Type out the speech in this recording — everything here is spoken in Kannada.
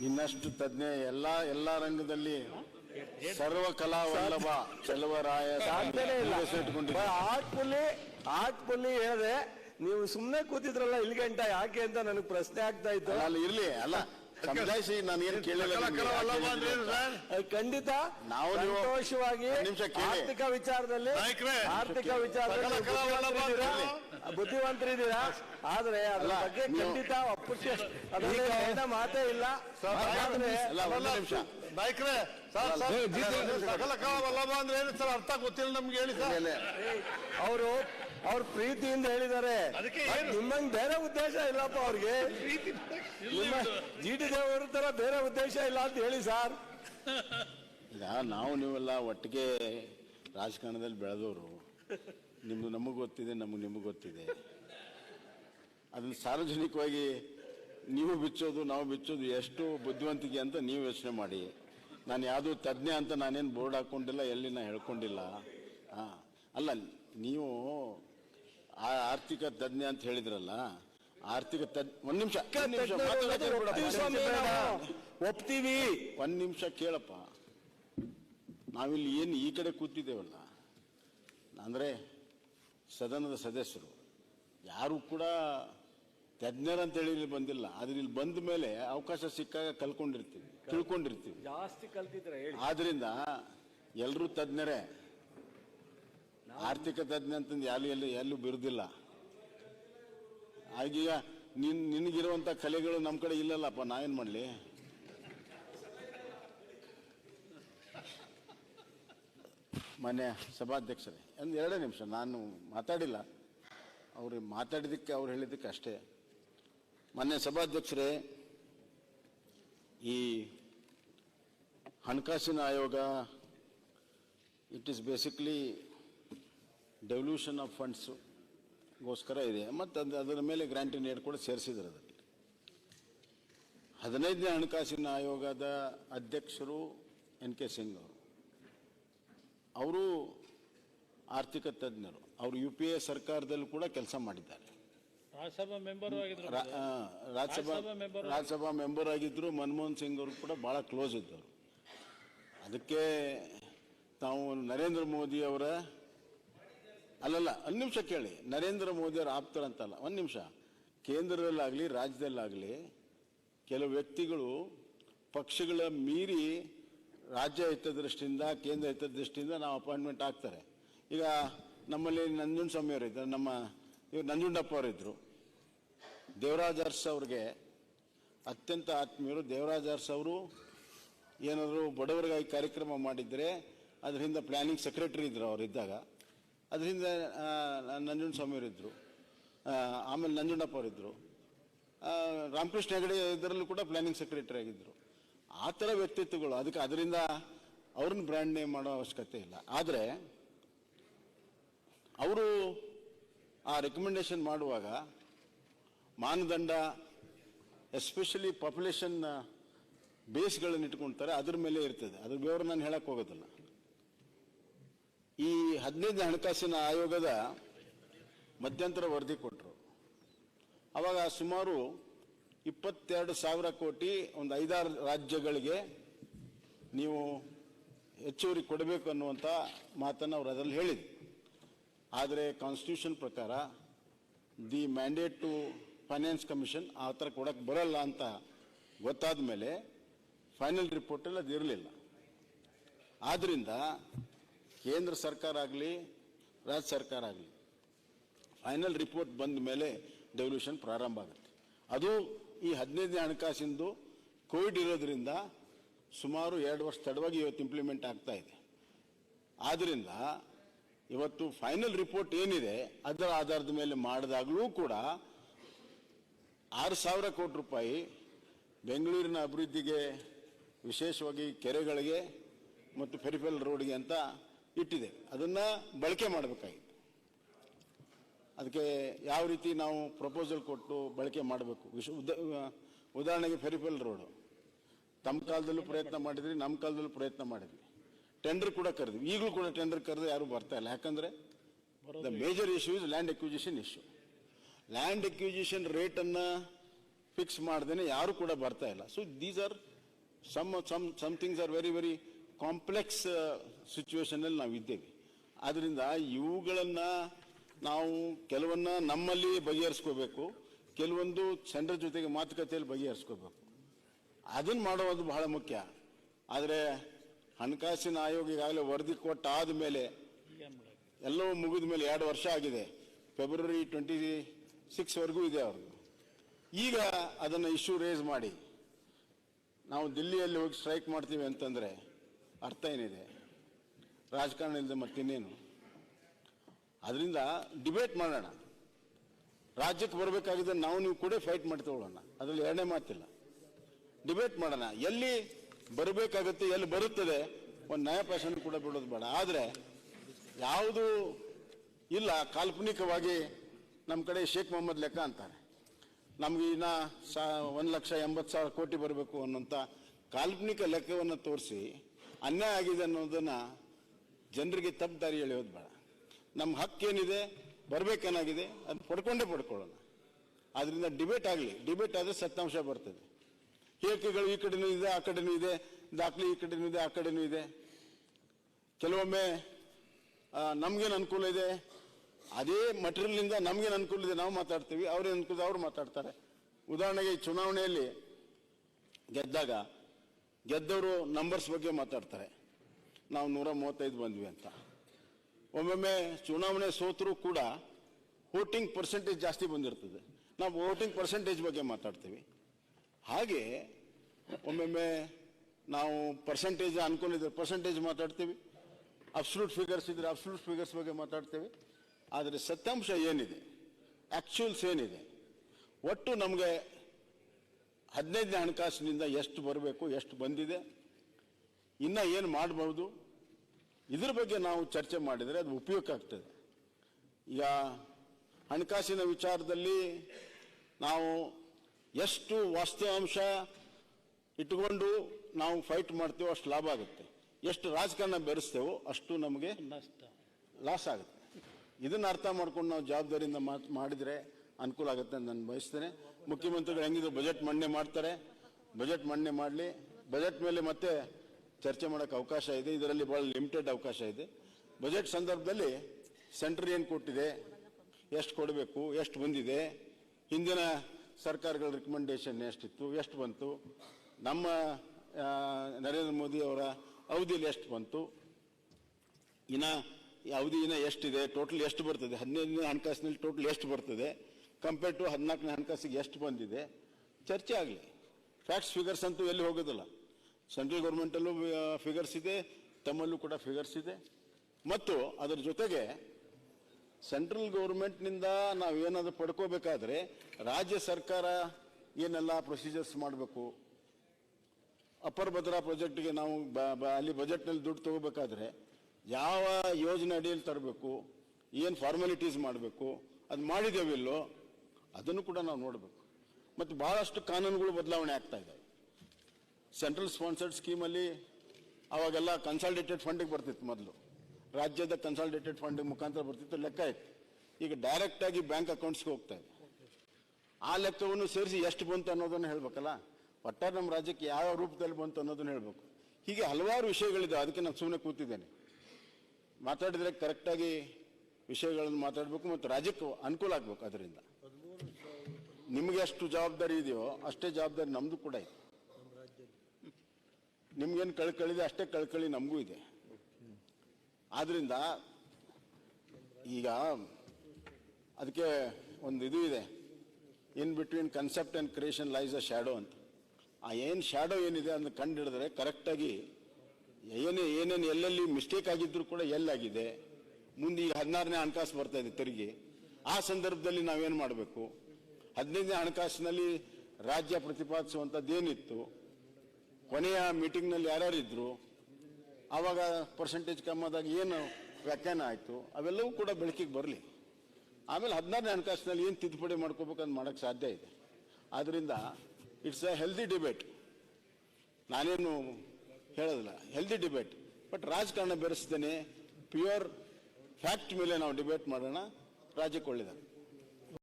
ಇನ್ನಷ್ಟು ತಜ್ಞ ಎಲ್ಲ ಎಲ್ಲ ರಂಗದಲ್ಲಿ ಸರ್ವ ಕಲಾ ವಲ್ಲಭ ಚೆಲುವರಾಯ ಆಟ್ಪಲ್ಲಿ ಹೇಳಿದೆ ನೀವು ಸುಮ್ಮನೆ ಕೂತಿದ್ರಲ್ಲ ಇಲ್ಲಿ ಗಂಟ ಯಾಕೆ ಅಂತ ನನಗೆ ಪ್ರಶ್ನೆ ಆಗ್ತಾ ಇತ್ತು. ಅಲ್ಲ ಇರ್ಲಿ ಅಲ್ಲ. ಸಮಜಾಯಿಸಿ ನಾನು ಏನು ಕೇಳಿಲ್ಲ ಖಂಡಿತ. ನಾವು ಸಂತೋಷವಾಗಿ. ಆರ್ಥಿಕ ವಿಚಾರದಲ್ಲಿ ಆರ್ಥಿಕ ವಿಚಾರದಲ್ಲಿ ಬುದ್ಧಿವಂತರಿದ್ದೀರಾ. ಆದ್ರೆ ಅದ್ರ ಬಗ್ಗೆ ಖಂಡಿತ ಬೇಡ ಮಾತೇ ಇಲ್ಲ. ನಿಮಿಷ. ನಾಯ್ಕ್ರೆ ಸಕಲ ಕಲಾ ವಲ್ಲಭ ಅಂದ್ರೆ ಏನು ಸರ್ ಅರ್ಥ ಗೊತ್ತಿಲ್ಲ ನಮ್ಗೆ ಹೇಳಿ ಸರ್. ಅವರು ಅವ್ರ ಪ್ರೀತಿಯಿಂದ ಹೇಳಿದ್ದಾರೆ. ನಿಮ್ಮಂಗ್ ಬೇರೆ ಉದ್ದೇಶ ಇಲ್ಲಪ್ಪ ಅವ್ರಿಗೆ. ನಿಮ್ಮ ಜಿ ಟಿ ದೇವರು ತರ ಬೇರೆ ಉದ್ದೇಶ ಇಲ್ಲ ಅಂತ ಹೇಳಿ ಸರ್. ಈಗ ನಾವು ನೀವೆಲ್ಲ ಒಟ್ಟಿಗೆ ರಾಜಕಾರಣದಲ್ಲಿ ಬೆಳೆದವರು. ನಿಮ್ದು ನಮಗೆ ಗೊತ್ತಿದೆ ನಮಗೆ ನಿಮಗೆ ಗೊತ್ತಿದೆ. ಅದನ್ನ ಸಾರ್ವಜನಿಕವಾಗಿ ನೀವು ಬಿಚ್ಚೋದು ನಾವು ಬಿಚ್ಚೋದು ಎಷ್ಟು ಬುದ್ಧಿವಂತಿಕೆ ಅಂತ ನೀವು ಯೋಚನೆ ಮಾಡಿ. ನಾನು ಯಾವುದು ತಜ್ಞ ಅಂತ ನಾನೇನು ಬೋರ್ಡ್ ಹಾಕ್ಕೊಂಡಿಲ್ಲ ಎಲ್ಲಿ ನಾ ಹೇಳ್ಕೊಂಡಿಲ್ಲ. ಹಾಂ ಅಲ್ಲ ನೀವು ಆ ಆರ್ಥಿಕ ತಜ್ಞ ಅಂತ ಹೇಳಿದ್ರಲ್ಲ ಆರ್ಥಿಕ ತಜ್ಞ ಒಂದ್ ನಿಮಿಷ. ಒಪ್ತೀವಿ. ಒಂದ್ ನಿಮಿಷ ಕೇಳಪ್ಪ ನಾವಿಲ್ಲಿ ಏನು ಈ ಕಡೆ ಕೂತಿದ್ದೇವಲ್ಲ ಅಂದ್ರೆ ಸದನದ ಸದಸ್ಯರು ಯಾರು ಕೂಡ ತಜ್ಞರಂತೇಳಿ ಇಲ್ಲಿ ಬಂದಿಲ್ಲ ಆದ್ರೆ ಇಲ್ಲಿ ಬಂದ ಮೇಲೆ ಅವಕಾಶ ಸಿಕ್ಕಾಗ ಕಲ್ಕೊಂಡಿರ್ತೀವಿ ತಿಳ್ಕೊಂಡಿರ್ತೀವಿ ಜಾಸ್ತಿ ಕಲ್ತಿದ್ರೆ ಹೇಳಿ ಆದ್ರಿಂದ ಎಲ್ಲರೂ ತಜ್ಞರೇ ಆರ್ಥಿಕ ತಜ್ಞ ಅಂತಂದು ಯಾರು ಎಲ್ಲಿ ಎಲ್ಲೂ ಬಿರುದಿಲ್ಲ ಆಗೀಗ ನಿನ್ ನಿನಗಿರುವಂಥ ಕಲೆಗಳು ನಮ್ಮ ಕಡೆ ಇಲ್ಲಲ್ಲಪ್ಪ ನಾವೇನು ಮಾಡಲಿ? ಮಾನ್ಯ ಸಭಾಧ್ಯಕ್ಷರೇ, ಒಂದು ಎರಡೇ ನಿಮಿಷ, ನಾನು ಮಾತಾಡಿಲ್ಲ. ಅವ್ರು ಮಾತಾಡಿದ್ದಕ್ಕೆ, ಅವ್ರು ಹೇಳಿದ್ದಕ್ಕೆ ಅಷ್ಟೇ. ಮಾನ್ಯ ಸಭಾಧ್ಯಕ್ಷರೇ, ಈ ಹಣಕಾಸಿನ ಆಯೋಗ it is basically devolution of ಫಂಡ್ಸ್ಗೋಸ್ಕರ ಇದೆ. ಮತ್ತು ಅದು ಅದರ ಮೇಲೆ ಗ್ರ್ಯಾಂಟಿ ನೇಡ್ ಕೂಡ ಸೇರಿಸಿದ್ರು ಅದರಲ್ಲಿ ಹದಿನೈದನೇ ಹಣಕಾಸಿನ ಆಯೋಗದ ಅಧ್ಯಕ್ಷರು ಎನ್ ಕೆ ಸಿಂಗ್ ಅವರು. ಅವರು ಆರ್ಥಿಕ ತಜ್ಞರು. ಅವರು ಯು ಪಿ ಎ ಸರ್ಕಾರದಲ್ಲಿ ಕೂಡ ಕೆಲಸ ಮಾಡಿದ್ದಾರೆ. ರಾಜ್ಯಸಭಾ ಮೆಂಬರ್ ರಾಜ್ಯಸಭಾ ರಾಜ್ಯಸಭಾ ಮೆಂಬರ್ ಆಗಿದ್ರು. ಮನಮೋಹನ್ ಸಿಂಗ್ ಅವರು ಕೂಡ ಭಾಳ ಕ್ಲೋಸ್ ಇದ್ದವರು. ಅದಕ್ಕೆ ತಾವು ನರೇಂದ್ರ ಮೋದಿ ಅವರ ಅಲ್ಲಲ್ಲ, ಒಂದು ನಿಮಿಷ ಕೇಳಿ. ನರೇಂದ್ರ ಮೋದಿ ಅವರ ಆಪ್ತರಂತಲ್ಲ ಒಂದು ನಿಮಿಷ. ಕೇಂದ್ರದಲ್ಲಾಗಲಿ, ರಾಜ್ಯದಲ್ಲಾಗಲಿ ಕೆಲವು ವ್ಯಕ್ತಿಗಳು ಪಕ್ಷಗಳ ಮೀರಿ ರಾಜ್ಯ ಹಿತದೃಷ್ಟಿಯಿಂದ, ಕೇಂದ್ರ ಹಿತದೃಷ್ಟಿಯಿಂದ ನಾವು ಅಪಾಯಿಂಟ್ಮೆಂಟ್ ಆಗ್ತಾರೆ ಈಗ ನಮ್ಮಲ್ಲಿ ನಂಜುಂಡ ಸ್ವಾಮಿ ಅವರು ಇದ್ದಾರೆ, ನಮ್ಮ ಇವರು ನಂಜುಂಡಪ್ಪ ಅವರಿದ್ದರು ದೇವರಾಜ್ ಅರ್ಸ್ ಅವ್ರಿಗೆ ಅತ್ಯಂತ ಆತ್ಮೀಯರು. ದೇವರಾಜ್ ಅರ್ಸ್ ಅವರು ಏನಾದರೂ ಬಡವರಿಗಾಗಿ ಕಾರ್ಯಕ್ರಮ ಮಾಡಿದರೆ, ಅದರಿಂದ ಪ್ಲ್ಯಾನಿಂಗ್ ಸೆಕ್ರೆಟರಿ ಇದ್ದರು ಅವ್ರು ಇದ್ದಾಗ. ಅದರಿಂದ ನಂಜುಂಡ ಸ್ವಾಮಿಯವರಿದ್ದರು ಆಮೇಲೆ ನಂಜುಂಡಪ್ಪ ಅವರಿದ್ದರು ರಾಮಕೃಷ್ಣ ಹೆಗಡೆ ಇದರಲ್ಲೂ ಕೂಡ ಪ್ಲಾನಿಂಗ್ ಸೆಕ್ರೆಟರಿ ಆಗಿದ್ದರು ಆ ಥರ ವ್ಯಕ್ತಿತ್ವಗಳು, ಅದಕ್ಕೆ ಅದರಿಂದ ಅವ್ರನ್ನ ಬ್ರ್ಯಾಂಡ್ ನೇಮ್ ಮಾಡೋ ಅವಶ್ಯಕತೆ ಇಲ್ಲ. ಆದರೆ, ಅವರು ಆ ರೆಕಮೆಂಡೇಶನ್ ಮಾಡುವಾಗ ಮಾನದಂಡ ಎಸ್ಪೆಷಲಿ ಪಾಪ್ಯುಲೇಷನ್ ಬೇಸ್ಗಳನ್ನ ಇಟ್ಕೊಳ್ತಾರೆ ಅದ್ರ ಮೇಲೆ ಇರ್ತದೆ. ಅದ್ರ ಬೆವರು ನಾನು ಹೇಳಕ್ಕೆ ಹೋಗೋದಿಲ್ಲ. ಈ ಹದಿನೈದನೇ ಹಣಕಾಸಿನ ಆಯೋಗದ ಮಧ್ಯಂತರ ವರದಿ ಕೊಟ್ಟರು ಅವಾಗ ಸುಮಾರು ಇಪ್ಪತ್ತೆರಡು ಸಾವಿರ ಕೋಟಿ ಒಂದು ಐದಾರು ರಾಜ್ಯಗಳಿಗೆ ನೀವು ಹೆಚ್ಚುವರಿ ಕೊಡಬೇಕು ಅನ್ನುವಂಥ ಮಾತನ್ನು ಅವರು ಅದರಲ್ಲಿ ಹೇಳಿದ್ರು. ಆದರೆ ಕಾನ್ಸ್ಟಿಟ್ಯೂಷನ್ ಪ್ರಕಾರ the mandate to finance commission ಆ ಥರ ಕೊಡೋಕ್ಕೆ ಬರಲ್ಲ ಅಂತ ಗೊತ್ತಾದ ಮೇಲೆ ಫೈನಲ್ ರಿಪೋರ್ಟಲ್ಲಿ ಅದು ಇರಲಿಲ್ಲ ಆದ್ದರಿಂದ ಕೇಂದ್ರ ಸರ್ಕಾರ ಆಗಲಿ, ರಾಜ್ಯ ಸರ್ಕಾರ ಆಗಲಿ ಫೈನಲ್ ರಿಪೋರ್ಟ್ ಬಂದ ಮೇಲೆ ಡೆವಲ್ಯೂಷನ್ ಪ್ರಾರಂಭ ಆಗುತ್ತೆ. ಅದು ಈ ಹದಿನೈದನೇ ಹಣಕಾಸಿಂದು ಕೋವಿಡ್ ಇರೋದ್ರಿಂದ ಸುಮಾರು ಎರಡು ವರ್ಷ ತಡವಾಗಿ ಇವತ್ತು ಇಂಪ್ಲಿಮೆಂಟ್ ಆಗ್ತಾ ಇದೆ. ಆದ್ದರಿಂದ ಇವತ್ತು ಫೈನಲ್ ರಿಪೋರ್ಟ್ ಏನಿದೆ, ಅದರ ಆಧಾರದ ಮೇಲೆ ಮಾಡಿದಾಗಲೂ ಕೂಡ ಆರು ಸಾವಿರ ಕೋಟಿ ರೂಪಾಯಿ ಬೆಂಗಳೂರಿನ ಅಭಿವೃದ್ಧಿಗೆ ವಿಶೇಷವಾಗಿ ಕೆರೆಗಳಿಗೆ ಮತ್ತು ಫೆರಿಫೆಲ್ ರೋಡ್ಗೆ ಅಂತ ಇಟ್ಟಿದೆ. ಅದನ್ನು ಬಳಕೆ ಮಾಡಬೇಕಾಗಿತ್ತು. ಅದಕ್ಕೆ ಯಾವ ರೀತಿ ನಾವು ಪ್ರಪೋಸಲ್ ಕೊಟ್ಟು ಬಳಕೆ ಮಾಡಬೇಕು? ವಿಶ್ವ ಉದ ಉದಾಹರಣೆಗೆ ಫೆರಿಫಲ್ ರೋಡು ತಮ್ಮ ಕಾಲದಲ್ಲೂ ಪ್ರಯತ್ನ ಮಾಡಿದ್ವಿ ನಮ್ಮ ಕಾಲದಲ್ಲೂ ಪ್ರಯತ್ನ ಮಾಡಿದ್ವಿ. ಟೆಂಡರ್ ಕೂಡ ಕರೆದ್ವಿ. ಈಗಲೂ ಕೂಡ ಟೆಂಡರ್ ಕರೆದು ಯಾರು ಬರ್ತಾ ಇಲ್ಲ. ಯಾಕಂದ್ರೆ the major issue is land acquisition issue land acquisition ರೇಟನ್ನು fix ಮಾಡ್ದೇನೆ ಯಾರು ಕೂಡ ಬರ್ತಾ ಇಲ್ಲ. So these are some some some things are very very complex ಸಿಚುವೇಶನಲ್ಲಿ ನಾವು ಇದ್ದೇವೆ. ಆದ್ದರಿಂದ ಇವುಗಳನ್ನು ನಾವು ಕೆಲವನ್ನ ನಮ್ಮಲ್ಲಿ ಬಗೆಹರಿಸ್ಕೋಬೇಕು, ಕೆಲವೊಂದು ಜನರ ಜೊತೆಗೆ ಮಾತುಕತೆಯಲ್ಲಿ ಬಗೆಹರಿಸ್ಕೋಬೇಕು. ಅದನ್ನು ಮಾಡೋದು ಬಹಳ ಮುಖ್ಯ. ಆದರೆ ಹಣಕಾಸಿನ ಆಯೋಗ ಈಗಾಗಲೇ ವರದಿ ಕೊಟ್ಟಾದ ಮೇಲೆ ಎಲ್ಲವೂ ಮುಗಿದ ಮೇಲೆ ಎರಡು ವರ್ಷ ಆಗಿದೆ. ಫೆಬ್ರವರಿ ಟ್ವೆಂಟಿ ಸಿಕ್ಸ್ವರೆಗೂ ಇದೆ ಅವ್ರದ್ದು. ಈಗ ಅದನ್ನು ಇಶ್ಯೂ ರೇಸ್ ಮಾಡಿ. ನಾವು ದಿಲ್ಲಿಯಲ್ಲಿ ಹೋಗಿ ಸ್ಟ್ರೈಕ್ ಮಾಡ್ತೀವಿ ಅಂತಂದರೆ ಅರ್ಥ ಏನಿದೆ? ರಾಜಕಾರಣ ಇಲ್ಲದೆ ಮತ್ತಿನ್ನೇನು ಅದರಿಂದ ಡಿಬೇಟ್ ಮಾಡೋಣ. ರಾಜ್ಯಕ್ಕೆ ಬರಬೇಕಾಗಿದೆ, ನಾವು ನೀವು ಕೂಡ ಫೈಟ್ ಮಾಡಿ ತಗೊಳ್ಳೋಣ. ಅದರಲ್ಲಿ ಎರಡನೇ ಮಾತಿಲ್ಲ. ಡಿಬೇಟ್ ಮಾಡೋಣ. ಎಲ್ಲಿ ಬರಬೇಕಾಗುತ್ತೆ, ಎಲ್ಲಿ ಬರುತ್ತದೆ, ಒಂದು ನ್ಯಾಯ ಪರ್ಸೆಂಟ್ ಕೂಡ ಬಿಡೋದು ಬೇಡ. ಆದರೆ ಯಾವುದು ಇಲ್ಲ, ಕಾಲ್ಪನಿಕವಾಗಿ ನಮ್ಮ ಕಡೆ ಶೇಖ್ ಮೊಹಮ್ಮದ್ ಲೆಕ್ಕ ಅಂತಾರೆ. ನಮ್ಗೆ ಇನ್ನ ಸಾ, ಒಂದು ಲಕ್ಷ ಎಂಬತ್ತು ಸಾವಿರ ಕೋಟಿ ಬರಬೇಕು ಅನ್ನೋಂಥ ಕಾಲ್ಪನಿಕ ಲೆಕ್ಕವನ್ನು ತೋರಿಸಿ, ಅನ್ಯಾಯ ಆಗಿದೆ ಅನ್ನೋದನ್ನ ಜನರಿಗೆ ತಪ್ಪು ದಾರಿ ಎಳೆಯೋದು ಬೇಡ. ನಮ್ಮ ಹಕ್ಕೇನಿದೆ ಬರಬೇಕೇನಾಗಿದೆ ಅದು ಪಡ್ಕೊಂಡೇ ಪಡ್ಕೊಳ್ಳೋಣ. ಅದರಿಂದ ಡಿಬೇಟ್ ಆಗಲಿ, ಡಿಬೇಟ್ ಆದರೆ ಸತ್ಯಾಂಶ ಬರ್ತದೆ. ಹೇಳಿಕೆಗಳು ಈ ಕಡೆನೂ ಇದೆ, ಆ ಕಡೆನೂ ಇದೆ, ದಾಖಲೆ ಈ ಕಡೆನೂ ಇದೆ, ಆ ಕಡೆನೂ ಇದೆ. ಕೆಲವೊಮ್ಮೆ ನಮಗೇನು ಅನುಕೂಲ ಇದೆ? ಅದೇ ಮಟೀರಿಯಲ್ನಿಂದ ನಮಗೇನು ಅನುಕೂಲ ಇದೆ, ನಾವು ಮಾತಾಡ್ತೀವಿ, ಅವ್ರೇನು ಅನುಕೂಲ ಅವ್ರು ಮಾತಾಡ್ತಾರೆ. ಉದಾಹರಣೆಗೆ ಚುನಾವಣೆಯಲ್ಲಿ ಗೆದ್ದಾಗ, ಗೆದ್ದವರು ನಂಬರ್ಸ್ ಬಗ್ಗೆ ಮಾತಾಡ್ತಾರೆ. ನಾವು ನೂರ ಮೂವತ್ತೈದು ಬಂದ್ವಿ ಅಂತ. ಒಮ್ಮೊಮ್ಮೆ ಚುನಾವಣೆ ಸೋತರೂ ಕೂಡ ವೋಟಿಂಗ್ ಪರ್ಸೆಂಟೇಜ್ ಜಾಸ್ತಿ ಬಂದಿರ್ತದೆ. ನಾವು ವೋಟಿಂಗ್ ಪರ್ಸೆಂಟೇಜ್ ಬಗ್ಗೆ ಮಾತಾಡ್ತೀವಿ. ಹಾಗೆ ಒಮ್ಮೊಮ್ಮೆ ನಾವು ಪರ್ಸೆಂಟೇಜ್ ಅನ್ಕೊಂಡಿದ್ರೆ ಪರ್ಸೆಂಟೇಜ್ ಮಾತಾಡ್ತೀವಿ. ಅಬ್ಸಲ್ಯೂಟ್ ಫಿಗರ್ಸ್ ಇದ್ರೆ ಅಬ್ಸಲ್ಯೂಟ್ ಫಿಗರ್ಸ್ ಬಗ್ಗೆ ಮಾತಾಡ್ತೀವಿ. ಆದರೆ ಸತ್ಯಾಂಶ ಏನಿದೆ? ಆ್ಯಕ್ಚುಯಲ್ಸ್ ಏನಿದೆ? ಒಟ್ಟು ನಮಗೆ ಹದಿನೈದನೇ ಹಣಕಾಸಿನಿಂದ ಎಷ್ಟು ಬರಬೇಕು, ಎಷ್ಟು ಬಂದಿದೆ, ಇನ್ನೂ ಏನು ಮಾಡಬಹುದು ಇದ್ರ ಬಗ್ಗೆ ನಾವು ಚರ್ಚೆ ಮಾಡಿದರೆ ಅದು ಉಪಯೋಗ ಆಗ್ತದೆ. ಈಗ ಹಣಕಾಸಿನ ವಿಚಾರದಲ್ಲಿ ನಾವು ಎಷ್ಟು ವಾಸ್ತವಾಂಶ ಇಟ್ಟುಕೊಂಡು ನಾವು ಫೈಟ್ ಮಾಡ್ತೇವೋ ಅಷ್ಟು ಲಾಭ ಆಗುತ್ತೆ. ಎಷ್ಟು ರಾಜಕಾರಣ ಬೆರೆಸ್ತೇವೋ ಅಷ್ಟು ನಮಗೆ ನಷ್ಟ. ಲಾಸ್ ಆಗುತ್ತೆ. ಇದನ್ನು ಅರ್ಥ ಮಾಡ್ಕೊಂಡು ನಾವು ಜವಾಬ್ದಾರಿಯಿಂದ ಮಾತು ಮಾಡಿದರೆ ಅನುಕೂಲ ಆಗುತ್ತೆ ಅಂತ ನಾನು ಬಯಸ್ತೇನೆ. ಮುಖ್ಯಮಂತ್ರಿಗಳು ಹೆಂಗಿದ್ರು ಬಜೆಟ್ ಮಂಡನೆ ಮಾಡ್ತಾರೆ. ಬಜೆಟ್ ಮಂಡನೆ ಮಾಡಲಿ. ಬಜೆಟ್ ಮೇಲೆ ಮತ್ತೆ ಚರ್ಚೆ ಮಾಡೋಕ್ಕೆ ಅವಕಾಶ ಇದೆ. ಇದರಲ್ಲಿ ಬಹಳ ಲಿಮಿಟೆಡ್ ಅವಕಾಶ ಇದೆ. ಬಜೆಟ್ ಸಂದರ್ಭದಲ್ಲಿ ಸೆಂಟ್ರ್ ಏನು ಕೊಟ್ಟಿದೆ? ಎಷ್ಟು ಕೊಡಬೇಕು? ಎಷ್ಟು ಬಂದಿದೆ? ಹಿಂದಿನ ಸರ್ಕಾರಗಳ ರಿಕಮೆಂಡೇಷನ್ ಎಷ್ಟಿತ್ತು? ಎಷ್ಟು ಬಂತು? ನಮ್ಮ ನರೇಂದ್ರ ಮೋದಿ ಅವರ ಅವಧಿಯಲ್ಲಿ ಎಷ್ಟು ಬಂತು? ಇನ್ನು ಅವಧಿ ಇನ್ನ ಎಷ್ಟಿದೆ? ಟೋಟಲ್ ಎಷ್ಟು ಬರ್ತದೆ? ಹದಿನೈದನೇ ಹಣಕಾಸಿನಲ್ಲಿ ಟೋಟಲ್ ಎಷ್ಟು ಬರ್ತದೆ? ಕಂಪೇರ್ ಟು ಹದಿನಾಲ್ಕನೇ ಹಣಕಾಸಿಗೆ ಎಷ್ಟು ಬಂದಿದೆ? ಚರ್ಚೆ ಆಗಲಿ. ಫ್ಯಾಕ್ಟ್ಸ್ ಫಿಗರ್ಸ್ ಅಂತೂ ಎಲ್ಲಿ ಹೋಗೋದಿಲ್ಲ. ಸೆಂಟ್ರಲ್ ಗೌರ್ಮೆಂಟಲ್ಲೂ ಫಿಗರ್ಸ್ ಇದೆ, ತಮ್ಮಲ್ಲೂ ಕೂಡ ಫಿಗರ್ಸ್ ಇದೆ. ಮತ್ತು ಅದರ ಜೊತೆಗೆ ಸೆಂಟ್ರಲ್ ಗೌರ್ಮೆಂಟ್ನಿಂದ ನಾವು ಏನಾದರೂ ಪಡ್ಕೋಬೇಕಾದ್ರೆ ರಾಜ್ಯ ಸರ್ಕಾರ ಏನೆಲ್ಲ ಪ್ರೊಸೀಜರ್ಸ್ ಮಾಡಬೇಕು. ಅಪ್ಪರ್ ಭದ್ರಾ ಪ್ರಾಜೆಕ್ಟ್ಗೆ ನಾವು ಅಲ್ಲಿ ಬಜೆಟ್ನಲ್ಲಿ ದುಡ್ಡು ತಗೋಬೇಕಾದ್ರೆ ಯಾವ ಯೋಜನೆ ಅಡಿಯಲ್ಲಿ ತರಬೇಕು, ಏನು ಫಾರ್ಮಾಲಿಟೀಸ್ ಮಾಡಬೇಕು, ಅದು ಮಾಡಿದ್ದೇವಿಲ್ಲೋ ಅದನ್ನು ಕೂಡ ನಾವು ನೋಡಬೇಕು. ಮತ್ತು ಭಾಳಷ್ಟು ಕಾನೂನುಗಳು ಬದಲಾವಣೆ ಆಗ್ತಾ ಇದ್ದಾವೆ ಸೆಂಟ್ರಲ್ ಸ್ಪಾನ್ಸರ್ಡ್ ಸ್ಕೀಮಲ್ಲಿ ಅವಾಗೆಲ್ಲ ಕನ್ಸಾಲಿಡೇಟೆಡ್ ಫಂಡಿಗೆ ಬರ್ತಿತ್ತು ಮೊದಲು. ರಾಜ್ಯದ ಕನ್ಸಾಲಿಡೇಟೆಡ್ ಫಂಡ್ ಮುಖಾಂತರ ಬರ್ತಿತ್ತು, ಲೆಕ್ಕ ಇತ್ತು. ಈಗ ಡೈರೆಕ್ಟಾಗಿ ಬ್ಯಾಂಕ್ ಅಕೌಂಟ್ಸ್ಗೆ ಹೋಗ್ತಾ ಇದೆ. ಆ ಲೆಕ್ಕವನ್ನು ಸೇರಿಸಿ ಎಷ್ಟು ಬಂತು ಅನ್ನೋದನ್ನು ಹೇಳಬೇಕಲ್ಲ? ಒಟ್ಟಾರೆ ನಮ್ಮ ರಾಜ್ಯಕ್ಕೆ ಯಾವ ರೂಪದಲ್ಲಿ ಬಂತು ಅನ್ನೋದನ್ನು ಹೇಳಬೇಕು. ಹೀಗೆ ಹಲವಾರು ವಿಷಯಗಳಿದೆ, ಅದಕ್ಕೆ ನಾನು ಸುಮ್ಮನೆ ಕೂತಿದ್ದೇನೆ. ಮಾತಾಡಿದರೆ ಕರೆಕ್ಟಾಗಿ ವಿಷಯಗಳನ್ನು ಮಾತಾಡಬೇಕು ಮತ್ತು ರಾಜ್ಯಕ್ಕೆ ಅನುಕೂಲ ಆಗಬೇಕು ಅದರಿಂದ. ನಿಮಗೆ ಎಷ್ಟು ಜವಾಬ್ದಾರಿ ಇದೆಯೋ, ಅಷ್ಟೇ ಜವಾಬ್ದಾರಿ ನಮ್ಮದು ಕೂಡ ಇದೆ. ನಿಮ್ಗೇನು ಕಳ್ಕಳಿದೆ, ಅಷ್ಟೇ ಕಳ್ಕಳಿ ನಮಗೂ ಇದೆ. ಆದ್ರಿಂದ ಈಗ ಅದಕ್ಕೆ ಒಂದು ಇದು ಇದೆ. In between concept and creation lies a shadow ಅಂತ. ಆ ಏನು ಶ್ಯಾಡೋ ಏನಿದೆ ಅದನ್ನ ಕಂಡಿಡಿದ್ರೆ ಕರೆಕ್ಟಾಗಿ ಏನೇ, ಏನೇನು ಎಲ್ಲೆಲ್ಲಿ ಮಿಸ್ಟೇಕ್ ಆಗಿದ್ರು ಕೂಡ ಎಲ್ಲಾಗಿದೆ. ಮುಂದೆ ಈಗ ಹದಿನಾರನೇ ಹಣಕಾಸು ಬರ್ತಾ ಇದೆ ತೆರಿಗೆ. ಆ ಸಂದರ್ಭದಲ್ಲಿ ನಾವೇನು ಮಾಡಬೇಕು? ಹದಿನೈದನೇ ಹಣಕಾಸಿನಲ್ಲಿ ರಾಜ್ಯ ಪ್ರತಿಪಾದಿಸುವಂಥದ್ದು ಏನಿತ್ತು? ಕೊನೆಯ ಮೀಟಿಂಗ್ನಲ್ಲಿ ಯಾರ್ಯಾರಿದ್ರು ಆವಾಗ ಪರ್ಸೆಂಟೇಜ್ ಕಮ್ಮಾದಾಗ ಏನು ವ್ಯಾಖ್ಯಾನ ಆಯಿತು, ಅವೆಲ್ಲವೂ ಕೂಡ ಬೆಳಕಿಗೆ ಬರಲಿ ಆಮೇಲೆ ಹದಿನಾರನೇ ಹಣಕಾಸಿನಲ್ಲಿ ಏನು ತಿದ್ದುಪಡಿ ಮಾಡ್ಕೋಬೇಕು ಅಂತ ಮಾಡೋಕ್ಕೆ ಸಾಧ್ಯ ಇದೆ. ಆದ್ದರಿಂದ ಇಟ್ಸ್ ಅ ಹೆಲ್ದಿ ಡಿಬೇಟ್ ನಾನೇನು ಹೇಳೋದಿಲ್ಲ ಹೆಲ್ದಿ ಡಿಬೇಟ್ ಬಟ್ ರಾಜಕಾರಣ ಬೆರೆಸ್ದೇನೆ ಪ್ಯೂರ್ ಫ್ಯಾಕ್ಟ್ ಮೇಲೆ ನಾವು ಡಿಬೇಟ್ ಮಾಡೋಣ, ರಾಜ್ಯಕ್ಕೆ ಒಳ್ಳೆಯದಾಗ